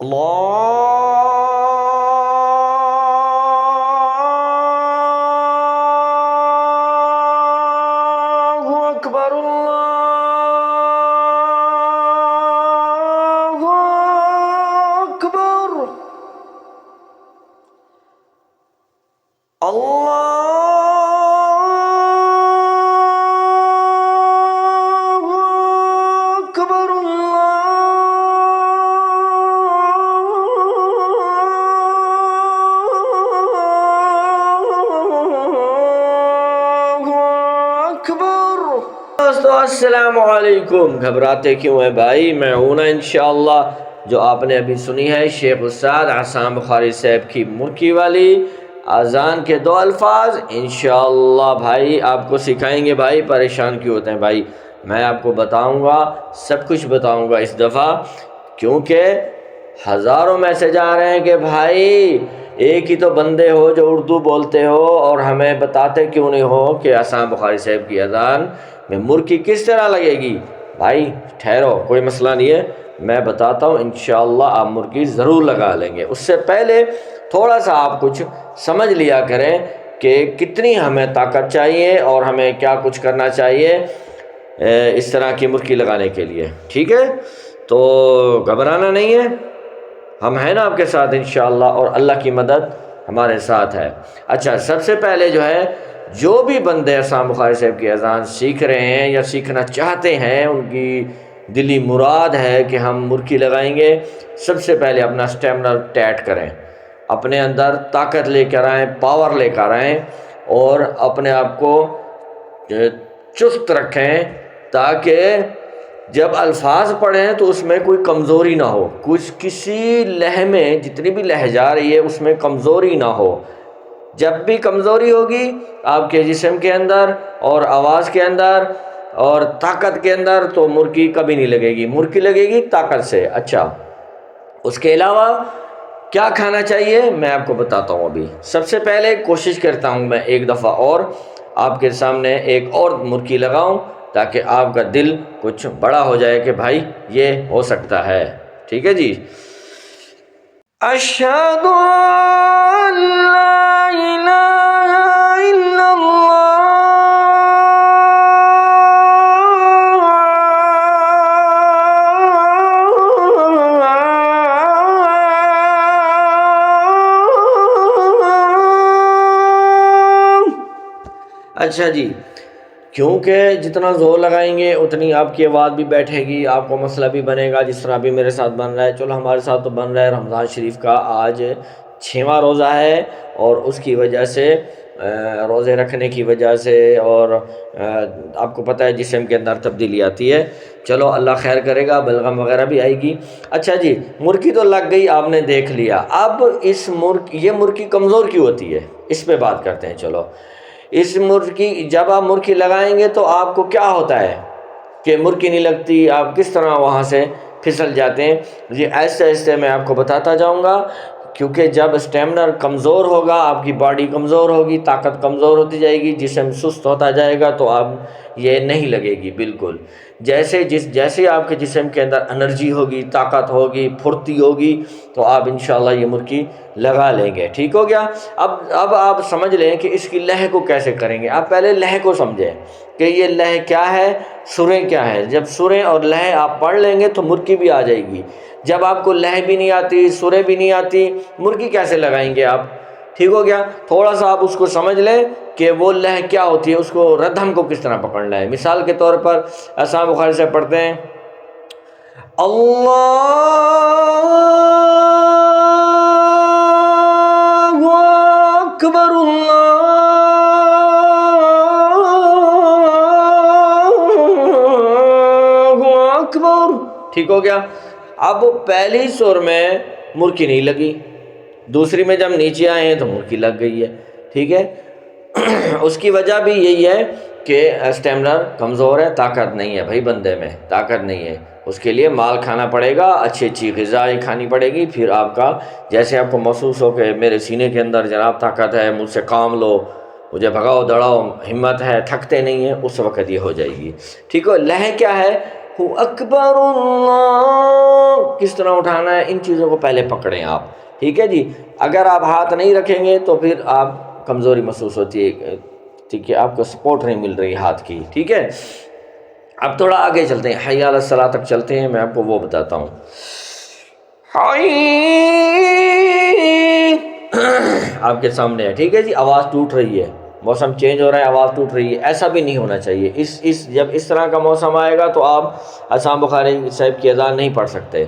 اللہ السلام علیکم گھبراتے کیوں ہیں بھائی؟ میں ہوں نا انشاءاللہ. جو آپ نے ابھی سنی ہے شیخ استاد عصام بخاری صاحب کی مرکی والی اذان کے دو الفاظ. انشاءاللہ بھائی، آپ کو سکھائیں گے بھائی، پریشان کیوں ہوتے ہیں بھائی؟ میں آپ کو بتاؤں گا، سب کچھ بتاؤں گا اس دفعہ. کیونکہ ہزاروں میسج آ رہے ہیں کہ بھائی، ایک ہی تو بندے ہو جو اردو بولتے ہو اور ہمیں بتاتے کیوں نہیں ہو کہ اسام بخاری صاحب کی اذان میں مرکی کس طرح لگے گی؟ بھائی، ٹھہرو، کوئی مسئلہ نہیں ہے۔ میں بتاتا ہوں، انشاءاللہ آپ مرکی ضرور لگا لیں گے۔ اس سے پہلے تھوڑا سا آپ کچھ سمجھ لیا کریں کہ کتنی ہمیں طاقت چاہیے اور ہمیں کیا کچھ کرنا چاہیے اس طرح کی مرکی لگانے کے لیے۔ ٹھیک ہے؟ تو گھبرانا نہیں ہے۔ ہم ہیں نا آپ کے ساتھ انشاءاللہ اور اللہ کی مدد ہمارے ساتھ ہے۔ اچھا سب سے پہلے جو ہے جو بھی بندے اسام بخاری صاحب کی اذان سیکھ رہے ہیں یا سیکھنا چاہتے ہیں، ان کی دلی مراد ہے کہ ہم مرکی لگائیں گے۔ سب سے پہلے اپنا اسٹیمنر ٹیٹ کریں۔ اپنے اندر طاقت لے کر آئیں پاور لے کر آئیں اور اپنے آپ کو چست رکھیں تاکہ جب الفاظ پڑھیں تو اس میں کوئی کمزوری نہ ہو۔ کچھ کسی لہ میں جتنی بھی لہ جا رہی ہے، اس میں کمزوری نہ ہو۔ جب بھی کمزوری ہوگی، آپ کے جسم کے اندر اور آواز کے اندر اور طاقت کے اندر تو مرکی کبھی نہیں لگے گی۔ مرکی لگے گی طاقت سے۔ اچھا اس کے علاوہ کیا کھانا چاہیے؟ میں آپ کو بتاتا ہوں ابھی۔ سب سے پہلے کوشش کرتا ہوں میں ایک دفعہ اور آپ کے سامنے ایک اور مرکی لگاؤں تاکہ آپ کا دل کچھ بڑا ہو جائے کہ بھائی یہ ہو سکتا ہے۔ ٹھیک ہے جی؟ اشہد اچھا جی کیونکہ جتنا زور لگائیں گے، اتنی آپ کی آواز بھی بیٹھے گی، آپ کو مسئلہ بھی بنے گا، جس طرح بھی میرے ساتھ بن رہا ہے۔ چلو، ہمارے ساتھ تو بن رہا ہے رمضان شریف کا۔ آج چھواں روزہ ہے اور اس کی وجہ سے روزے رکھنے کی وجہ سے اور آپ کو پتہ ہے جسم کے اندر تبدیلی آتی ہے۔ چلو، اللہ خیر کرے گا، بلغم وغیرہ بھی آئے گی۔ اچھا جی مرکی تو لگ گئی، آپ نے دیکھ لیا۔ اب اس مرک یہ مرکی کمزور کیوں ہوتی ہے؟ اس پہ بات کرتے ہیں۔ چلو اس مرکی جب آپ مرکی لگائیں گے تو آپ کو کیا ہوتا ہے کہ مرکی نہیں لگتی، آپ کس طرح وہاں سے پھسل جاتے ہیں؟ یہ ایسے ایسے میں آپ کو بتاتا جاؤں گا۔ کیونکہ جب اسٹیمنر کمزور ہوگا، آپ کی باڈی کمزور ہوگی، طاقت کمزور ہوتی جائے گی، جسم سست ہوتا جائے گا تو آپ یہ نہیں لگے گی، بالکل۔ جیسے جس، جیسے آپ کے جسم کے اندر انرجی ہوگی، طاقت ہوگی، پھرتی ہوگی، تو آپ انشاءاللہ یہ مرکی لگا لیں گے۔ ٹھیک ہو گیا؟ اب اب آپ سمجھ لیں کہ اس کی لہ کو کیسے کریں گے۔ آپ پہلے لہ کو سمجھیں کہ یہ لہ کیا ہے، سریں کیا ہے۔ جب سریں اور لہ آپ پڑھ لیں گے تو مرکی بھی آ جائے گی۔ جب آپ کو لہ بھی نہیں آتی سریں بھی نہیں آتی مرکی کیسے لگائیں گے آپ؟ ٹھیک ہو گیا؟ تھوڑا سا آپ اس کو سمجھ لیں کہ وہ لہ کیا ہوتی ہے، اس کو ردھم کو کس طرح پکڑنا ہے؟ مثال کے طور پر اسام بخاری سے پڑھتے ہیں، اللہ اکبر اللہ اکبر۔ ٹھیک ہو گیا؟ اب پہلی سور میں مرکی نہیں لگی۔ دوسری میں جب نیچے آئے ہیں تو مرکی لگ گئی ہے، ٹھیک ہے؟ اس کی وجہ بھی یہی ہے کہ اسٹیمنر کمزور ہے، طاقت نہیں ہے بھائی بندے میں، طاقت نہیں ہے۔ اس کے لیے مال کھانا پڑے گا، اچھی اچھی غذائیں کھانی پڑے گی۔ پھر آپ کا جیسے آپ کو محسوس ہو کہ میرے سینے کے اندر جناب طاقت ہے، مجھ سے کام لو، مجھے بھگاؤ دوڑاؤ، ہمت ہے، تھکتے نہیں ہیں، اس وقت یہ ہو جائے گی۔ ٹھیک ہے؟ لہ کیا ہے؟ ہو اکبر اللہ۔ کس طرح اٹھانا ہے؟ ان چیزوں کو پہلے پکڑیں آپ۔ ٹھیک ہے جی؟ اگر آپ ہاتھ نہیں رکھیں گے تو پھر آپ کمزوری محسوس ہوتی ہے۔ ٹھیک ہے، آپ کو سپورٹ نہیں مل رہی ہاتھ کی۔ ٹھیک ہے؟ اب تھوڑا آگے چلتے ہیں۔ حیا الصلاح تک چلتے ہیں۔ میں آپ کو وہ بتاتا ہوں۔ آپ کے سامنے ہے۔ ٹھیک ہے جی؟ آواز ٹوٹ رہی ہے۔ موسم چینج ہو رہا ہے، آواز ٹوٹ رہی ہے، ایسا بھی نہیں ہونا چاہیے۔ اس اس جب اس طرح کا موسم آئے گا تو آپ اسام بخاری صاحب کی اذان نہیں پڑھ سکتے۔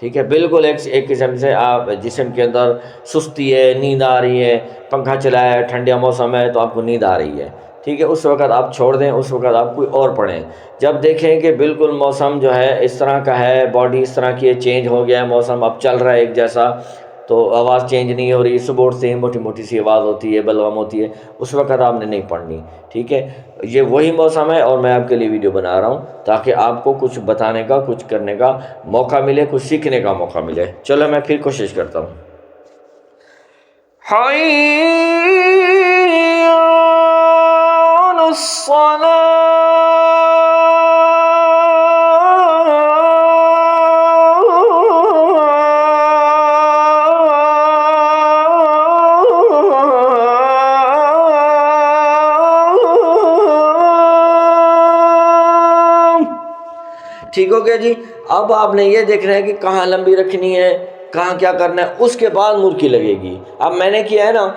ٹھیک ہے، بالکل ایک ایک قسم سے آپ جسم کے اندر سستی ہے، نیند آ رہی ہے، پنکھا چلایا ہے ٹھنڈیا موسم ہے تو آپ کو نیند آ رہی ہے۔ ٹھیک ہے، اس وقت آپ چھوڑ دیں، اس وقت آپ کوئی اور پڑھیں۔ جب دیکھیں کہ بالکل موسم جو ہے اس طرح کا ہے باڈی اس طرح کی ہے چینج ہو گیا ہے، موسم اب چل رہا ہے ایک جیسا۔ تو آواز چینج نہیں ہو رہی صبح سے ہی موٹی موٹی سی آواز ہوتی ہے بلغم ہوتی ہے، اس وقت آپ نے نہیں پڑھنی، ٹھیک ہے؟ یہ وہی موسم ہے اور میں آپ کے لیے ویڈیو بنا رہا ہوں تاکہ آپ کو کچھ بتانے کا، کچھ کرنے کا موقع ملے، کچھ سیکھنے کا موقع ملے۔ چلو میں پھر کوشش کرتا ہوں۔ ٹھیک ہو گیا جی؟ اب آپ نے یہ دیکھنا ہے کہ کہاں لمبی رکھنی ہے، کہاں کیا کرنا ہے، اس کے بعد مرکی لگے گی۔ اب میں نے کیا ہے نا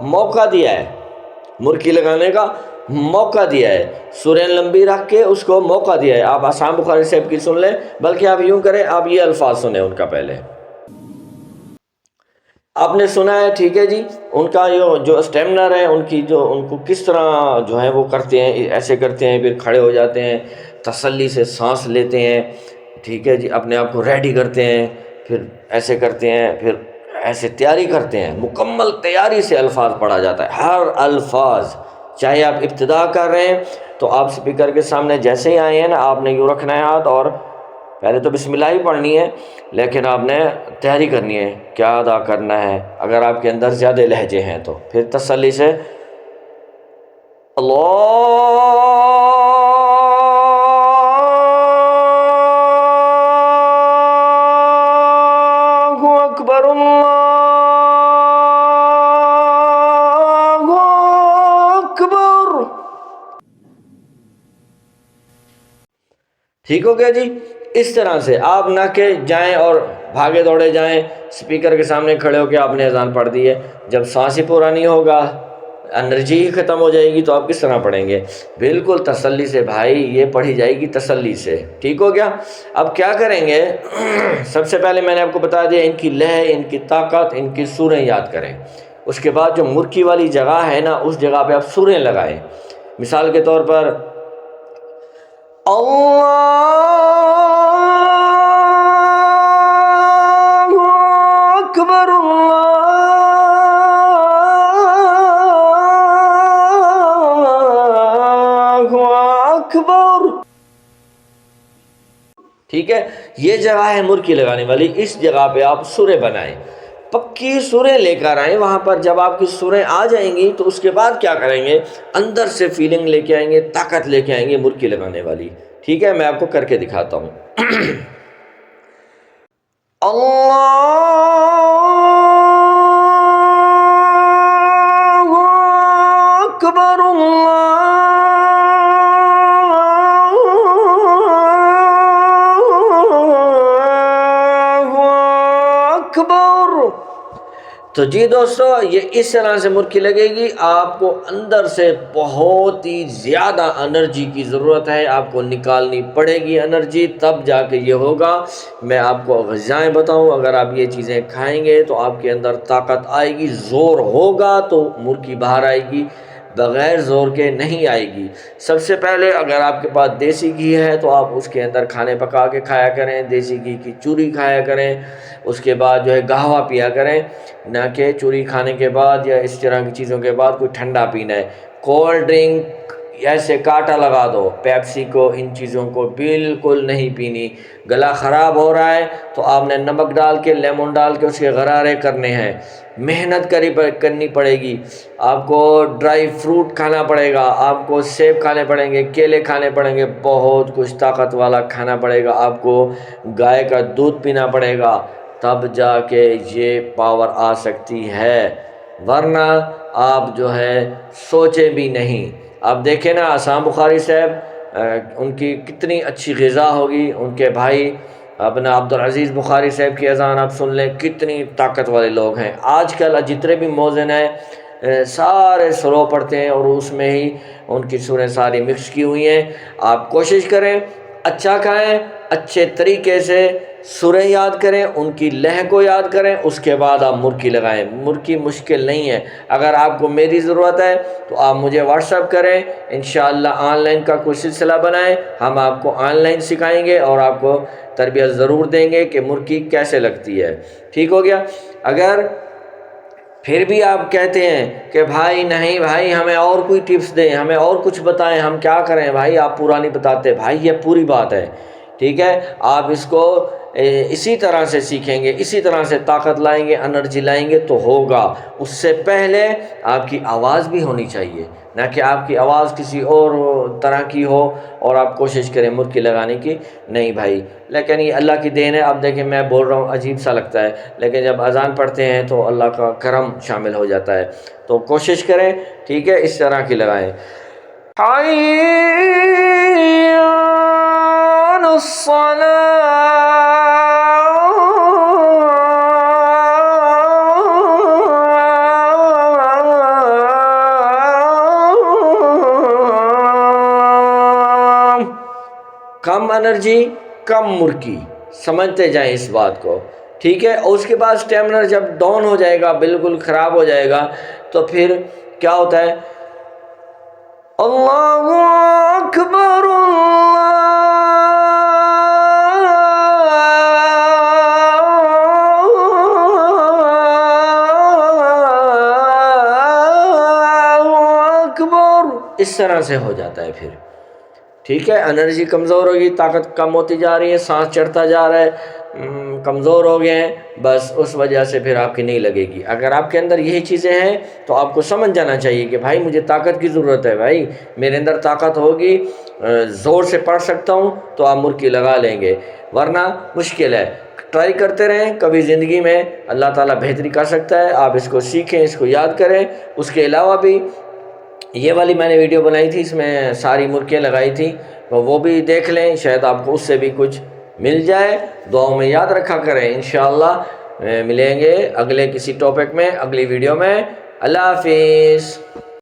موقع دیا ہے۔ مرکی لگانے کا موقع دیا ہے۔ سورہ لمبی رکھ کے اس کو موقع دیا ہے۔ آپ آسام بخاری صاحب کی سن لیں، بلکہ آپ یوں کریں، آپ یہ الفاظ سنیں ان کا پہلے۔ آپ نے سنا ہے، ٹھیک ہے جی۔ ان کا جو جو اسٹیمنر ہے ان کی جو ان کو کس طرح جو ہے وہ کرتے ہیں، ایسے کرتے ہیں، پھر کھڑے ہو جاتے ہیں، تسلی سے سانس لیتے ہیں۔ ٹھیک ہے جی اپنے آپ کو ریڈی کرتے ہیں، پھر ایسے کرتے ہیں، پھر ایسے تیاری کرتے ہیں۔ مکمل تیاری سے الفاظ پڑھا جاتا ہے۔ ہر الفاظ، چاہے آپ ابتدا کر رہے ہیں، تو آپ اسپیکر کے سامنے جیسے ہی آئے ہیں نا، آپ نے یوں رکھنا ہے ہاتھ اور پہلے تو بسم اللہ ہی پڑھنی ہے، لیکن آپ نے تیاری کرنی ہے، کیا ادا کرنا ہے؟ اگر آپ کے اندر زیادہ لہجے ہیں تو۔ پھر تسلی سے۔ اللہ اکبر اللہ اکبر۔ ٹھیک ہو گیا جی؟ اس طرح سے۔ آپ نہ کہ جائیں اور بھاگے دوڑے جائیں۔ سپیکر کے سامنے کھڑے ہو کے آپ نے اذان پڑھ دی ہے۔ جب سانس ہی پورا نہیں ہوگا، انرجی ہی ختم ہو جائے گی تو آپ کس طرح پڑھیں گے؟ بالکل تسلی سے، بھائی، یہ پڑھی جائے گی تسلی سے۔ ٹھیک ہو گیا؟ اب کیا کریں گے؟ سب سے پہلے میں نے آپ کو بتا دیا، ان کی لہ ان کی طاقت، ان کی سوریں یاد کریں۔ اس کے بعد جو مرکی والی جگہ ہے نا، اس جگہ پہ آپ سوریں لگائیں۔ مثال کے طور پر، اللہ اکبر! ٹھیک ہے، یہ جگہ ہے مرکی لگانے والی، اس جگہ پہ آپ سورے بنائیں۔ پکی سوریں لے کر آئیں، وہاں پر جب آپ کی سوریں آ جائیں گی، تو اس کے بعد کیا کریں گے؟ اندر سے فیلنگ لے کے آئیں گے، طاقت لے کے آئیں گے مرکی لگانے والی۔ ٹھیک ہے، میں آپ کو کر کے دکھاتا ہوں۔ اللہ اکبر، اللہ تو جی دوستو، یہ اس طرح سے مرکی لگے گی، آپ کو اندر سے بہت ہی زیادہ انرجی کی ضرورت ہے، آپ کو نکالنی پڑے گی انرجی، تب جا کے یہ ہوگا۔ میں آپ کو غذائیں بتاؤں، اگر آپ یہ چیزیں کھائیں گے تو آپ کے اندر طاقت آئے گی، زور ہوگا تو مرکی باہر آئے گی۔ بغیر زور کے نہیں آئے گی۔ سب سے پہلے اگر آپ کے پاس دیسی گھی ہے تو آپ اس کے اندر کھانے پکا کے کھایا کریں، دیسی گھی کی چوری کھایا کریں، اس کے بعد جو ہے گہوا پیا کریں۔ نہ کہ چوری کھانے کے بعد یا اس طرح کی چیزوں کے بعد کوئی ٹھنڈا پینا ہے۔ کولڈ ڈرنک ایسے کاٹا لگا دو۔ پیپسی کو، ان چیزوں کو بالکل نہیں پینی۔ گلا خراب ہو رہا ہے تو آپ نے نمک ڈال کے، لیمون ڈال کے اس کے غرارے کرنے ہیں۔ محنت کری کرنی پڑے گی۔ آپ کو ڈرائی فروٹ کھانا پڑے گا۔ آپ کو سیب کھانے پڑیں گے، کیلے کھانے پڑیں گے۔ بہت کچھ طاقت والا کھانا پڑے گا۔ آپ کو گائے کا دودھ پینا پڑے گا۔ تب جا کے یہ پاور آ سکتی ہے۔ ورنہ آپ جو ہے سوچے بھی نہیں۔ آپ دیکھیں نا آسام بخاری صاحب ان کی کتنی اچھی غذا ہوگی، ان کے بھائی، اپنا عبدالعزیز بخاری صاحب کی اذان آپ سن لیں، کتنی طاقت والے لوگ ہیں۔ آج کل جتنے بھی موزن ہیں سارے سلو پڑھتے ہیں اور اس میں ہی ان کی سوریں ساری مکس کی ہوئی ہیں۔ آپ کوشش کریں اچھا کھائیں، اچھے طریقے سے سورہ یاد کریں، ان کی لہ کو یاد کریں، اس کے بعد آپ مرکی لگائیں۔ مرکی مشکل نہیں ہے۔ اگر آپ کو میری ضرورت ہے تو آپ مجھے واٹس اپ کریں۔ انشاءاللہ آن لائن کا کوئی سلسلہ بنائیں۔ ہم آپ کو آن لائن سکھائیں گے اور آپ کو تربیت ضرور دیں گے کہ مرکی کیسے لگتی ہے۔ ٹھیک ہو گیا؟ اگر پھر بھی آپ کہتے ہیں کہ بھائی نہیں، بھائی ہمیں اور کوئی ٹپس دیں، ہمیں اور کچھ بتائیں، ہم کیا کریں؟ بھائی آپ پورا نہیں بتاتے۔ بھائی یہ پوری بات ہے۔ ٹھیک ہے؟ آپ اس کو اسی طرح سے سیکھیں گے، اسی طرح سے طاقت لائیں گے، انرجی لائیں گے تو ہوگا۔ اس سے پہلے آپ کی آواز بھی ہونی چاہیے، نہ کہ آپ کی آواز کسی اور طرح کی ہو اور آپ کوشش کریں مرکی لگانے کی۔ نہیں بھائی، لیکن یہ اللہ کی دین ہے۔ اب دیکھیں، میں بول رہا ہوں، عجیب سا لگتا ہے۔ لیکن جب اذان پڑھتے ہیں تو اللہ کا کرم شامل ہو جاتا ہے۔ تو کوشش کریں، ٹھیک ہے؟ اس طرح کی لگائیں۔ کم انرجی، کم مرکی، سمجھتے جائیں اس بات کو، ٹھیک ہے؟ اور اس کے بعد اسٹیمنر جب ڈاؤن ہو جائے گا، بالکل خراب ہو جائے گا، تو پھر کیا ہوتا ہے؟ اللہ اکبر اکبر اس طرح سے ہو جاتا ہے پھر۔ ٹھیک ہے، انرجی کمزور ہوگی، طاقت کم ہوتی جا رہی ہے، سانس چڑھتا جا رہا ہے کمزور ہو گئے ہیں، بس اس وجہ سے پھر آپ کی نہیں لگے گی۔ اگر آپ کے اندر یہی چیزیں ہیں، تو آپ کو سمجھ جانا چاہیے کہ بھائی مجھے طاقت کی ضرورت ہے۔ بھائی، میرے اندر طاقت ہوگی زور سے پڑھ سکتا ہوں تو آپ مرکی لگا لیں گے۔ ورنہ مشکل ہے۔ ٹرائی کرتے رہیں، کبھی زندگی میں اللہ تعالیٰ بہتری کر سکتا ہے۔ آپ اس کو سیکھیں، اس کو یاد کریں۔ اس کے علاوہ بھی یہ والی میں نے ویڈیو بنائی تھی، اس میں ساری مرکیاں لگائی تھیں۔ وہ بھی دیکھ لیں، شاید آپ کو اس سے بھی کچھ مل جائے۔ دعاؤں میں یاد رکھا کریں، انشاءاللہ ملیں گے اگلے کسی ٹاپک میں، اگلی ویڈیو میں۔ اللہ حافظ۔